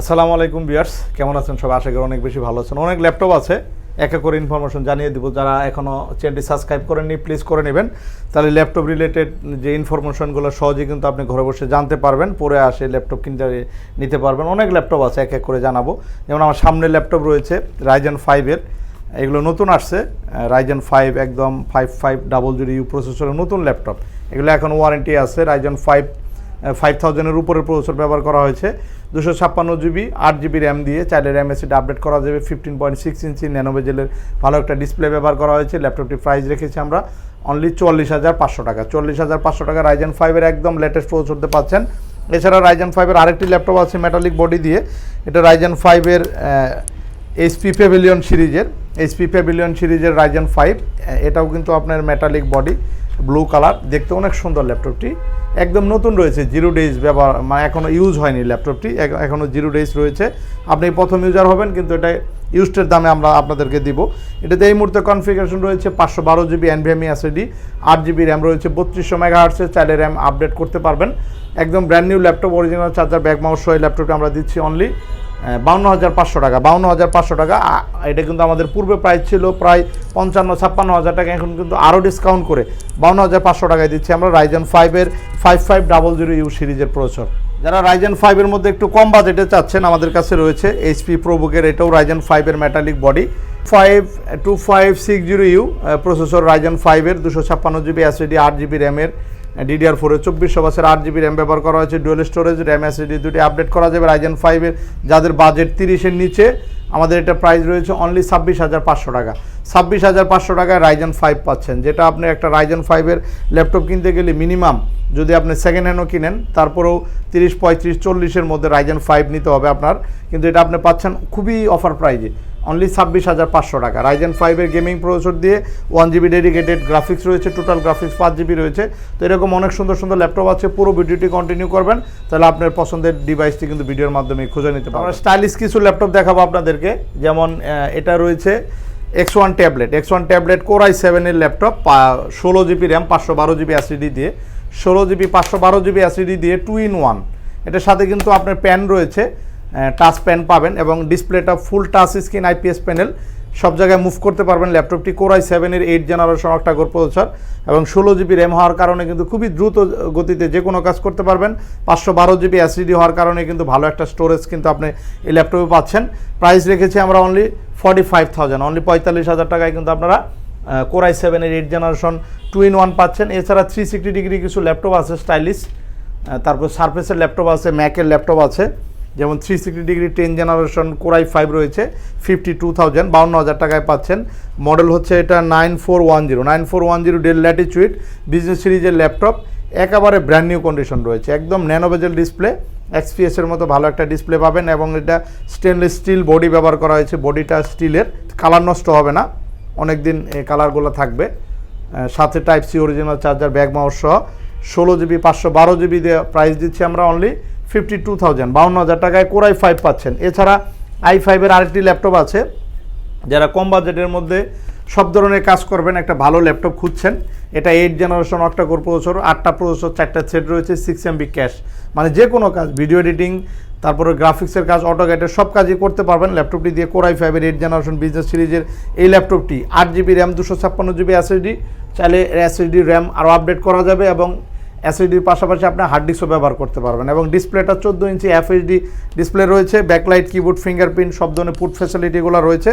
আসসালামু আলাইকুম বিয়ার্স কেমন আছেন সবাই? আশা করি অনেক বেশি ভালো আছেন। অনেক ল্যাপটপ আছে, এক এক করে ইনফরমেশন জানিয়ে দিব। যারা এখনও চ্যানেলটি সাবস্ক্রাইব করেননি প্লিজ করে নেবেন। তাহলে ল্যাপটপ রিলেটেড যে ইনফরমেশনগুলো সহজে কিন্তু আপনি ঘরে বসে জানতে পারবেন, পরে আসে ল্যাপটপ কিনতে নিতে পারবেন। অনেক ল্যাপটপ আছে, এক এক করে জানাব। যেমন আমার সামনে ল্যাপটপ রয়েছে রাইজেন ফাইভের এগুলো নতুন আসছে রাইজেন ফাইভ একদম five five double zero U প্রসেসরের নতুন ল্যাপটপ। এগুলো এখন ওয়ারেন্টি আছে রাইজেন ফাইভ ফাইভ থাউজেন্ডের উপরে প্রসেসর ব্যবহার করা হয়েছে। দুশো ছাপ্পান্ন জিবি আট জিবি র্যাম দিয়ে চাইলে র্যাম এসিড আপডেট করা যাবে। ফিফটিন পয়েন্ট সিক্স ইঞ্চি ন্যানোভেজেলের ভালো একটা ডিসপ্লে ব্যবহার করা হয়েছে। ল্যাপটপটি প্রাইস রেখেছি আমরা অনলি চল্লিশ হাজার পাঁচশো টাকা। চল্লিশ হাজার পাঁচশো টাকা রাইজেন ফাইভের একদম লেটেস্ট প্রসেসরতে পাচ্ছেন। এছাড়া রাইজেন ফাইভের আরেকটি ল্যাপটপ আছে মেটালিক বডি দিয়ে। এটা রাইজেন ফাইভের এইচপি প্যাভিলিয়ন সিরিজের এইচপি প্যাভিলিয়ন সিরিজের রাইজেন ফাইভ এটাও কিন্তু আপনার মেটালিক বডি ব্লু কালার দেখতে অনেক সুন্দর ল্যাপটপটি। একদম নতুন রয়েছে জিরো ডেজ ব্যবহার মানে এখনও ইউজ হয়নি ল্যাপটপটি এখনও জিরো ডেজ রয়েছে। আপনি প্রথম ইউজার হবেন, কিন্তু এটা ইউজটের দামে আমরা আপনাদেরকে দিব। এটাতে এই মুহূর্তে কনফিগারেশন রয়েছে পাঁচশো বারো জিবি এনভিএমই এসএডি আট জিবি র্যাম রয়েছে, বত্রিশশো মেগা হার্টসের চাইলে র্যাম আপডেট করতে পারবেন। একদম brand new laptop original charger bag mouse সহ ল্যাপটপটি আমরা দিচ্ছি অনলি বাউন্ন হাজার পাঁচশো টাকা, বাউন্ন হাজার পাঁচশো টাকা এটা কিন্তু আমাদের পূর্বে প্রাইস ছিল প্রায় পঞ্চান্ন, ছাপ্পান্ন হাজার টাকা, এখন কিন্তু আরও ডিসকাউন্ট করে বাউন্ন হাজার পাঁচশো টাকায় দিচ্ছি আমরা রাইজেন ফাইভের five five double zero U সিরিজের প্রসেসর যারা রাইজেন ফাইভের মধ্যে একটু কম বাজেটে চাচ্ছেন, আমাদের কাছে রয়েছে এইচপি প্রোবুকের এটাও রাইজেন ফাইভের metallic body five two five six zero U processor Ryzen ফাইভের দুশো ছাপ্পান্ন জিবি এসএডি আট জিবি র্যামের ডিডিআর ফোরে চব্বিশশো বছর আট জিবি র্যাম ব্যবহার করা হয়েছে ডুয়েল স্টোরেজ র্যাম এসএডি দুটি আপডেট করা যাবে রাইজেন ফাইভের যাদের বাজেট তিরিশের নিচে, আমাদের এটা প্রাইস রয়েছে অনলি ছাব্বিশ হাজার পাঁচশো টাকা। ছাব্বিশ হাজার পাঁচশো টাকায় রাইজেন ফাইভ পাচ্ছেন, যেটা আপনি একটা রাইজেন ফাইভের ল্যাপটপ কিনতে গেলে মিনিমাম যদি আপনি সেকেন্ড হ্যান্ডও কিনেন, তারপরেও তিরিশ পঁয়ত্রিশ চল্লিশের মধ্যে রাইজেন ফাইভ নিতে হবে আপনার। কিন্তু এটা আপনি পাচ্ছেন খুবই অফার প্রাইজে অনলি ছাব্বিশ হাজার পাঁচশো টাকা। রাইজেন ফাইভের গেমিং প্রসেসর দিয়ে ওয়ান জিবি ডেডিকেটেড গ্রাফিক্স রয়েছে টোটাল গ্রাফিক্স পাঁচ জিবি রয়েছে। তো এরকম অনেক সুন্দর সুন্দর ল্যাপটপ আছে, পুরো ভিডিওটি কন্টিনিউ করবেন, তাহলে আপনার পছন্দের ডিভাইসটি কিন্তু ভিডিওর মাধ্যমে খুঁজে নিতে পারবেন। স্টাইলিশ কিছু ল্যাপটপ দেখাবো আপনাদেরকে, যেমন এটা রয়েছে X one tablet X one tablet core i সেভেনের ল্যাপটপ ষোলো জিবি র্যাম পাঁচশো বারো জিবি অ্যাসিডি দিয়ে। ষোলো জিবি পাঁচশো বারো জিবি অ্যাসিডি দিয়ে টু ইন ওয়ান এটার সাথে কিন্তু আপনার প্যান রয়েছে। টাচ প্যান পাবেন এবং ডিসপ্লেটা full touch screen IPS panel সব জায়গায় মুভ করতে পারবেন ল্যাপটপটি কোরাই সেভেনের এইট জেনারেশন অক্টাগোর প্রসেসর এবং ষোলো জিবি র্যাম হওয়ার কারণে কিন্তু খুবই দ্রুত গতিতে যে কোনো কাজ করতে পারবেন। পাঁচশো বারো জিবি অ্যাসিডি হওয়ার কারণে কিন্তু ভালো একটা স্টোরেজ কিন্তু আপনি এই ল্যাপটপে পাচ্ছেন। প্রাইস রেখেছি আমরা only forty five thousand only পঁয়তাল্লিশ হাজার টাকায় কিন্তু আপনারা কোরাই সেভেনের eight generation two in one পাচ্ছেন। এছাড়া থ্রি সিক্সটি ডিগ্রি কিছু ল্যাপটপ আছে স্টাইলিশ তারপর সার্ফেসের ল্যাপটপ আছে ম্যাকের ল্যাপটপ আছে। যেমন three sixty degree ten generation core i five রয়েছে ফিফটি টু থাউজেন্ড বাউন্ন হাজার টাকায় পাচ্ছেন। মডেল হচ্ছে এটা nine four one zero nine four one zero Dell Latitude business সিরিজের ল্যাপটপ একেবারে ব্র্যান্ড নিউ কন্ডিশন রয়েছে। একদম ন্যানোভেজেল ডিসপ্লে এক্সপিএস এর মতো ভালো একটা ডিসপ্লে পাবেন এবং এটা স্টেনলেস স্টিল বডি ব্যবহার করা হয়েছে। বডিটা স্টিলের কালার নষ্ট হবে না অনেক দিন এই কালারগুলো থাকবে সাথে type C original charger bag mouse সহ, ষোলো জিবি পাঁচশো বারো জিবি দিয়ে প্রাইস দিচ্ছি আমরা অনলি ফিফটি টু থাউজেন্ড, বাউন্ন হাজার টাকায় কোরাই ফাইভ পাচ্ছেন। এছাড়া আই ফাইভের আরেকটি ল্যাপটপ আছে, যারা কম বাজেটের মধ্যে সব ধরনের কাজ করবেন, একটা ভালো ল্যাপটপ খুঁজছেন। এটা এইট জেনারেশন একটা কোর প্রসেসর আটটা প্রসেসর চারটা সেট রয়েছে সিক্স এমবি ক্যাশ মানে যে কোনো কাজ ভিডিও এডিটিং তারপরে গ্রাফিক্সের কাজ অটোগ্যাটের সব কাজই করতে পারবেন ল্যাপটপটি দিয়ে কোরাই ফাইভের এইট জেনারেশন বিজনেস সিরিজের এই ল্যাপটপটি। আট জিবি র্যাম দুশো ছাপ্পান্ন জিবি এসএসডি চাইলে এসএসডি র্যাম আরও আপডেট করা যাবে এবং এসএসডির পাশাপাশি আপনি হার্ড ডিস্কও ব্যবহার করতে পারবেন এবং ডিসপ্লেটা চোদ্দ ইঞ্চি এফএইচডি ডিসপ্লে রয়েছে ব্যাকলাইট কিবোর্ড ফিঙ্গারপ্রিন্ট সব ধরনের পুট ফ্যাসিলিটিগুলো রয়েছে।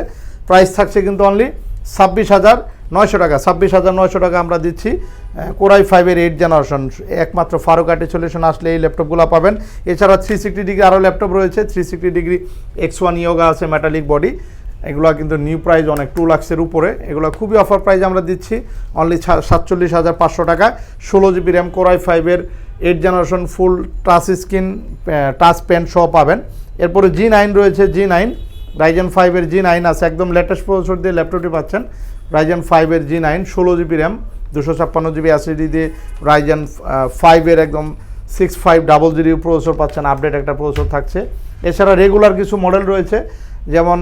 প্রাইস থাকছে কিন্তু অনলি ছাব্বিশ হাজার নয়শো টাকা, ছাব্বিশ হাজার নয়শো টাকা আমরা দিচ্ছি কোরাই ফাইভের এইট জেনারেশন একমাত্র ফারুক আর্টি সলিউশন আসলে এই ল্যাপটপগুলো পাবেন। এছাড়া থ্রি সিক্সটি ডিগ্রি আরও ল্যাপটপ রয়েছে three sixty degree X one Yoga আছে মেটালিক বডি এগুলো কিন্তু নিউ প্রাইস অনেক টু লাক্সের উপরে। এগুলো খুবই অফার প্রাইস আমরা দিচ্ছি। অনলি সাতচল্লিশ হাজার পাঁচশো টাকা। ষোলো জিবি র্যাম কোরাই ফাইভের eight generation full touch screen touch pen সহ পাবেন। এরপরে জি নাইন রয়েছে জি নাইন রাইজেন ফাইভের জি নাইন আছে, একদম লেটেস্ট প্রসেসর দিয়ে ল্যাপটপটি পাচ্ছেন। রাইজেন ফাইভের জি নাইন ষোলো জিবি র্যাম দুশো ছাপ্পান্ন জিবি অ্যাসিডি দিয়ে রাইজেন ফাইভের একদম six five double GB processor পাচ্ছেন। আপডেট একটা প্রসেসর থাকছে। এছাড়া রেগুলার কিছু মডেল রয়েছে। যেমন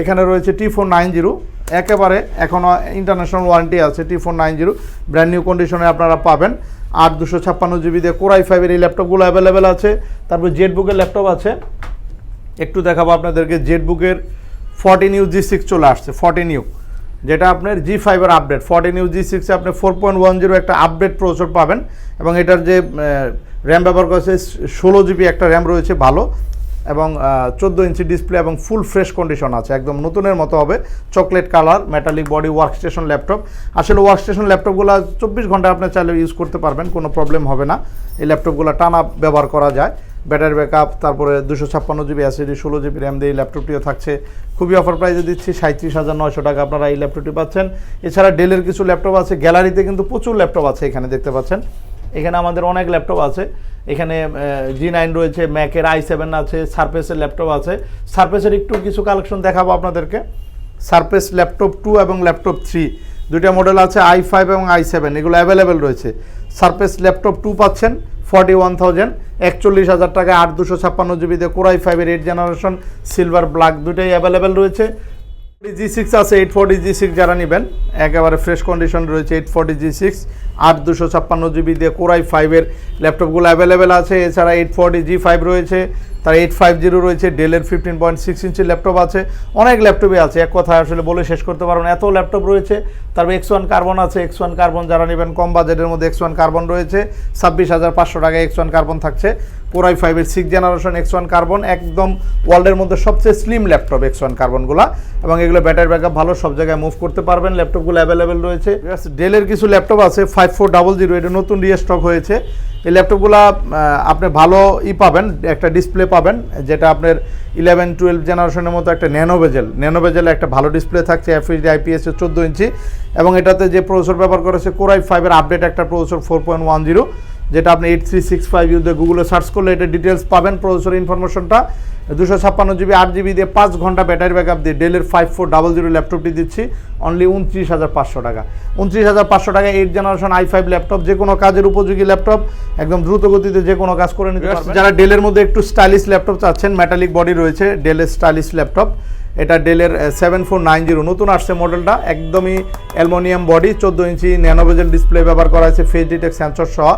এখানে রয়েছে টি ফোর নাইন জিরো একেবারে এখনও ইন্টারন্যাশনাল ওয়ারেন্টি আছে T four nine zero brand new কন্ডিশনে আপনারা পাবেন। আট দুশো ছাপ্পান্ন জিবি দিয়ে কোরাই ফাইভের এই ল্যাপটপগুলো অ্যাভেলেবেল আছে। তারপর জেটবুকের ল্যাপটপ আছে। একটু দেখাবো আপনাদেরকে জেটবুকের ফর্টিন ইউ জি সিক্স চলে আসছে ফর্টিন ইউ যেটা আপনার জি ফাইভের আপডেট ফর্টিন ইউ জি সিক্সে আপনি ফোর পয়েন্ট ওয়ান জিরো একটা আপডেট প্রসেসর পাবেন এবং এটার যে র্যাম ব্যবহার করেছে ষোলো জিবি একটা র্যাম রয়েছে, ভালো। এবং চোদ্দ ইঞ্চি ডিসপ্লে এবং ফুল ফ্রেশ কন্ডিশন আছে। একদম নতুনের মতো হবে। Chocolate colour metallic body workstation laptop আসলে ওয়ার্কস্টেশন ল্যাপটপগুলো চব্বিশ ঘণ্টা আপনি চাইলে ইউজ করতে পারবেন, কোনো প্রবলেম হবে না। এই ল্যাপটপগুলো টানা ব্যবহার করা যায়। ব্যাটারি ব্যাকআপ তারপরে দুশো ছাপ্পান্ন জিবি অ্যাসিডি ষোলো জিবি র্যাম দিয়ে এই ল্যাপটপটিও থাকছে। খুবই অফার প্রাইসে দিচ্ছি সাঁত্রিশ হাজার নয়শো টাকা আপনারা এই ল্যাপটপটি পাচ্ছেন। এছাড়া ডেলের কিছু ল্যাপটপ আছে। গ্যালারিতে কিন্তু প্রচুর ল্যাপটপ আছে এখানে দেখতে পাচ্ছেন। এখানে আমাদের অনেক ল্যাপটপ আছে। এখানে জি নাইন রয়েছে ম্যাকের আই সেভেন আছে সারফেসের ল্যাপটপ আছে। সারফেসের একটু কিছু কালেকশন দেখাবো আপনাদেরকে। সারফেস ল্যাপটপ টু এবং ল্যাপটপ থ্রি দুইটা মডেল আছে আই ফাইভ এবং আই সেভেন এগুলো অ্যাভেলেবেল রয়েছে। সারফেস ল্যাপটপ টু পাচ্ছেন ফর্টি ওয়ান থাউজেন্ড একচল্লিশ হাজার টাকা আট দুশো ছাপ্পান্ন জিবিতে কোরাই ফাইভের এইট জেনারেশন সিলভার ব্ল্যাক দুটোই অ্যাভেলেবেল রয়েছে। জি সিক্স আছে এইট ফোর্টি জি সিক্স যারা নেবেন, একেবারে ফ্রেশ কন্ডিশন রয়েছে এইট ফোর্টি জি সিক্স আট দুশো ছাপ্পান্ন জিবি দিয়ে কোরাই ফাইভের ল্যাপটপগুলো অ্যাভেলেবেল আছে, এছাড়া এইট ফোর্টি জি ফাইভ রয়েছে তার এইট ফাইভ জিরো রয়েছে ডেলের fifteen point six inch laptop আছে। অনেক ল্যাপটপই আছে, এক কথায় আসলে বলে শেষ করতে পারবেন এত ল্যাপটপ রয়েছে তারপর এক্স ওয়ান কার্বন আছে এক্স ওয়ান কার্বন যারা নেবেন, কম বাজেটের মধ্যে এক্স ওয়ান কার্বন রয়েছে, ছাব্বিশ হাজার পাঁচশো টাকায় এক্স ওয়ান কার্বন থাকছে। কোরাই ফাইভের six generation X one carbon একদম ওয়ার্ল্ডের মধ্যে সবচেয়ে স্লিম ল্যাপটপ এক্স ওয়ান কার্বনগুলো এবং এগুলো ব্যাটারি ব্যাকআপ ভালো, সব জায়গায় মুভ করতে পারবেন ল্যাপটপগুলো অ্যাভেলেবেল রয়েছে। ডেলের কিছু ল্যাপটপ আছে ফাইভ ফোর ডাবল জিরো এটা নতুন রিস্টক হয়েছে। এই ল্যাপটপগুলো আপনি ভালো ই পাবেন, একটা ডিসপ্লে পাবেন, যেটা আপনার ইলেভেন টুয়েলভ জেনারেশনের মতো একটা ন্যানোভেজেল ন্যানো বেজেল একটা ভালো ডিসপ্লে থাকছে এফএসডি আইপিএস চোদ্দ ইঞ্চি এবং এটাতে যে প্রসেসর ব্যবহার করেছে কোরাই ফাইভের আপডেট একটা processor four point one zero যেটা আপনি এইট থ্রি সিক্স ফাইভ ইউতে গুগলে সার্চ করলে এটা ডিটেলস পাবেন প্রসেসর ইনফরমেশনটা দুশো ছাপ্পান্ন জিবি আট জিবি দিয়ে পাঁচ ঘণ্টা ব্যাটারি ব্যাকআপ দিয়ে ডেলের ফাইভ ফোর ডাবল জিরো ল্যাপটপটি দিচ্ছি অনলি উনত্রিশ হাজার পাঁচশো টাকা। উনত্রিশ হাজার পাঁচশো টাকা eight generation I five laptop যে কোনো কাজের উপযোগী ল্যাপটপ একদম দ্রুত গতিতে যে কোনো কাজ করে নিতে পারবেন। যারা ডেলের মধ্যে একটু স্টাইলিশ ল্যাপটপ চাচ্ছেন মেটালিক বডি রয়েছে ডেলের স্টাইলিশ ল্যাপটপ এটা ডেলের সেভেন ফোর নাইন জিরো নতুন আসছে মডেলটা একদমই অ্যালমোনিয়াম বডি, চোদ্দ ইঞ্চি ন্যানোভেজেল ডিসপ্লে ব্যবহার করা হয়েছে ফেস ডিটেক সেন্সর সহ।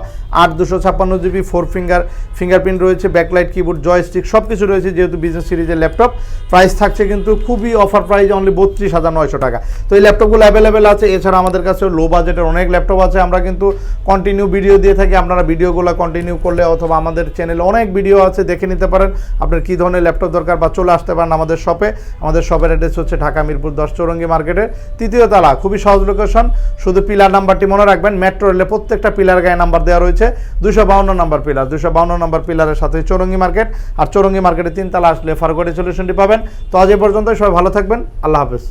আট দুশো ছাপ্পান্ন জিবি ফোর ফিঙ্গার ফিঙ্গারপ্রিন্ট রয়েছে ব্যাকলাইট কিবোর্ড জয়স্টিক সব কিছু রয়েছে যেহেতু বিজনেস সিরিজের ল্যাপটপ প্রাইস থাকছে কিন্তু খুবই অফার প্রাইস অনলি বত্রিশ হাজার নয়শো টাকা। তো এই ল্যাপটপগুলো অ্যাভেলেবেল আছে, এছাড়া আমাদের কাছে লো বাজেটের অনেক ল্যাপটপ আছে, আমরা কিন্তু কন্টিনিউ ভিডিও দিয়ে থাকি, আপনারা ভিডিওগুলো কন্টিনিউ করলে অথবা আমাদের চ্যানেলে অনেক ভিডিও আছে, দেখে নিতে পারেন। আপনার কী ধরনের ল্যাপটপ দরকার বা চলে আসতে পারেন আমাদের শপে আমাদের শপের অ্যাড্রেস হচ্ছে ঢাকা মিরপুর দশ চৌরঙ্গি মার্কেটের তৃতীয় তালা, খুবই সহজ লোকেশন শুধু পিলার নাম্বারটি মনে রাখবেন মেট্রো রেলে প্রত্যেকটা পিলার গায়ে নাম্বার দেওয়া রয়েছে। দুশো বাউন্ন নম্বর পিলার দুশো বাউন্ন নম্বর পিলারের সাথে চৌরঙ্গি মার্কেট। আর চৌরঙ্গি মার্কেটে তিন তালা আসলে ফারগোডে সলিউশনটি পাবেন। তো আজ এ পর্যন্ত সবাই ভালো থাকবেন। আল্লাহ হাফেজ।